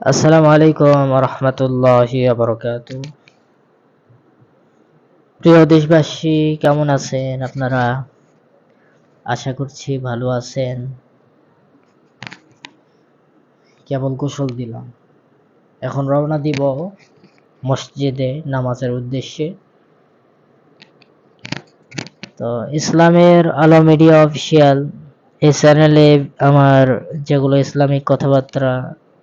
আসসালামু আলাইকুম রহমতুল্লাহি বরকাত প্রিয় দেশবাসী, কেমন আছেন আপনারা? আশা করছি ভালো আছেন। কেবল কুশল দিলাম। এখন রওনা দিব মসজিদে নামাজের উদ্দেশ্যে। তো ইসলামের আলো মিডিয়া অফিসিয়াল এই চ্যানেলে আমার যেগুলো ইসলামিক কথাবার্তা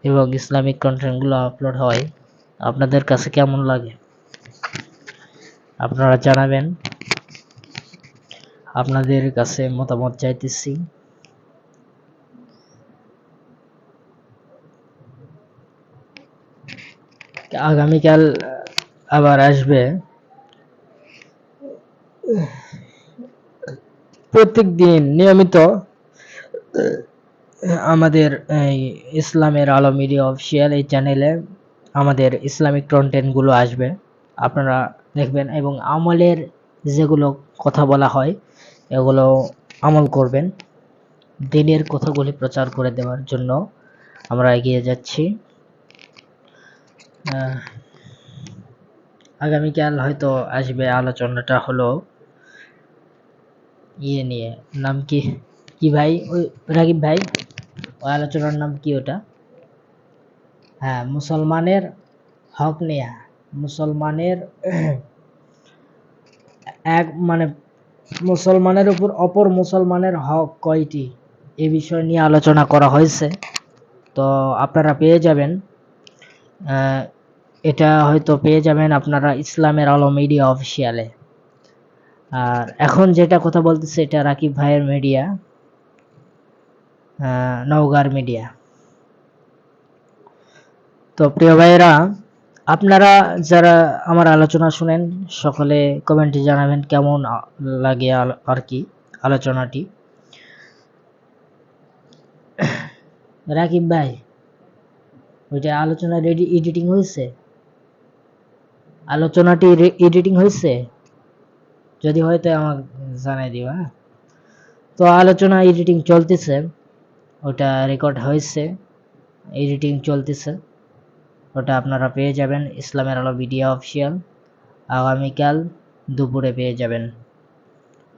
এবং ইসলামিক কন্টেন্টগুলো আপলোড হয়, আপনাদের কাছে কেমন লাগে? আপনারা জানাবেন। আপনাদের কাছে মতামত চাইতেছি। আগামীকাল আবার আসবে। প্রত্যেক দিন নিয়মিত আমাদের ইসলামের আলো মিডিয়া অফিসিয়াল এই চ্যানেলে আমাদের ইসলামিক কন্টেন্টগুলো আসবে। আপনারা দেখবেন এবং আমলের যেগুলো কথা বলা হয়, এগুলো আমল করবেন। দিনের কথাগুলি প্রচার করে দেওয়ার জন্য আমরা এগিয়ে যাচ্ছি। আগামীকাল হয়তো আসবে আলোচনাটা হলো ইয়ে নিয়ে, নাম কি? কি ভাই? ওই রাকিব ভাই? ওই আলোচনার নাম কি ওটা? হ্যাঁ মুসলমানের হক নেয়া। মুসলমানের এক মানে মুসলমানের উপর অপর মুসলমানের হক কয়টি? এ বিষয় নিয়ে আলোচনা করা হয়েছে। তো আপনারা পেয়ে যাবেন। এটা হয়তো পেয়ে যাবেন আপনারা ইসলামের আলো মিডিয়া অফিসিয়ালে। আর এখন যেটা কথা বলতেছে এটা রাকিব ভাইয়ের মিডিয়া। নওগার মিডিয়া তো প্রিয় ভাইয়েরা, আপনারা যারা আমার আলোচনা শুনেন, সকলে কমেন্টে জানাবেন কেমন লাগে আর কি আলোচনাটি। রাকিব ভাই, ওইটা আলোচনা রেডি এডিটিং হয়েছে? আলোচনাটি এডিটিং হয়েছে? যদি হয় তো আমাকে জানাই দিবা হ্যাঁ? তো আলোচনা এডিটিং চলতেছে। ওটা রেকর্ড হয়েছে এডিটিং চলতেছে। ওটা আপনারা পেয়ে যাবেন, ইসলামের আলো মিডিয়া অফিসিয়াল আগামীকাল দুপুরে পেয়ে যাবেন।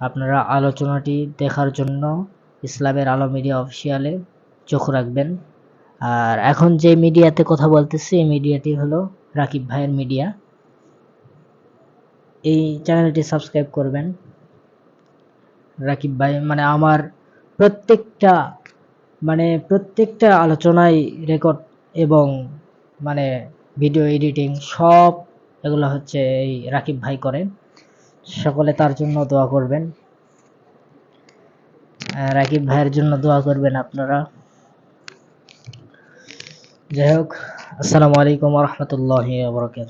আপনারা আলোচনাটি দেখার জন্য ইসলামের আলো মিডিয়া অফিসিয়ালে চোখ রাখবেন। আর এখন যে মিডিয়াতে কথা বলতেছি, এই মিডিয়াটি হলো রাকিব ভাইয়ের মিডিয়া এই চ্যানেলটি সাবস্ক্রাইব করবেন। রাকিব ভাই মানে আমার প্রত্যেকটা মানে প্রত্যেকটা আলোচনায় রেকর্ড এবং মানে ভিডিও এডিটিং সব এগুলো হচ্ছে এই রাকিব ভাই করেন। সকলে তার জন্য দোয়া করবেন। রাকিব ভাইয়ের জন্য দোয়া করবেন আপনারা। যাই হোক, আসসালামু আলাইকুম রহমতুল্লাহ বরকাত